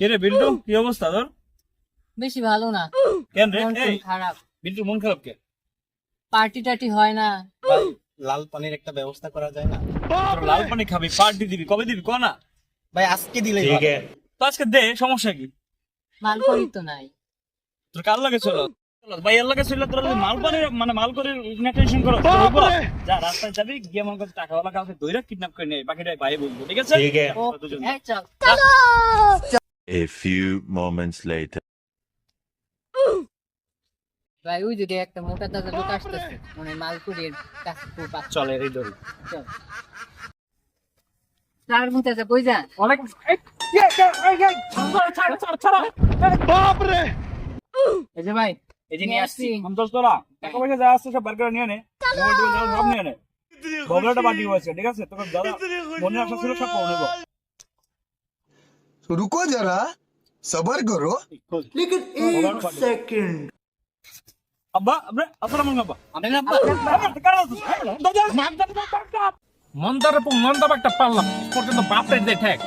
কে বিল্টু? কি অবস্থা তোর? বেশি ভালো না। কেন রে? এই। খারাপ। বিল্টু মন খারাপ কে? পার্টি টাটি হয় না। ভাই লাল পানির একটা ব্যবস্থা করা যায় না? লাল পানি খাবি পার্টি দিবি। কবে দিবি? ক না? ভাই আজকে দিলে তো আজকে দে সমস্যা কি? মাল করি তো নাই। তোর কার লাগে চলো? ভাই এর লাগে চলে তোর মাল পানি মানে মাল করে টেনশন করো যা রাস্তায় যাবি গিয়ে মন কাছে টাকাওয়ালা কাউকে দইরা কিডন্যাপ করে নিয়ে বাকিটা ভাই বলব ঠিক আছে? ও দুজন। এই চল! A few moments later. ভাই ওই যদি একটা মোটা দাদা লোক আসতেছে। মানে মালপুরের কাছে চলে এই ধরি। তার মধ্যে আছে কই যান অনেক এই যে ভাই এই যে নিয়ে আসছি। সন্তোষ তোরা টাকা পয়সা যা আসছে সব বার করে নিয়ে নে। সব নিয়ে নে। বগলাটা পার্টি হয়েছে ঠিক আছে? তোকে দাদা মনে আশা ছিল সব নেব रुको जरा सबर करो लेकिन एक सेकंड అబ్బా అబ్బా అసలు అబ్బా మందరపు మందబట్ట పల్లం కొట్టిన బాప్ రైట్ దే ఠాక్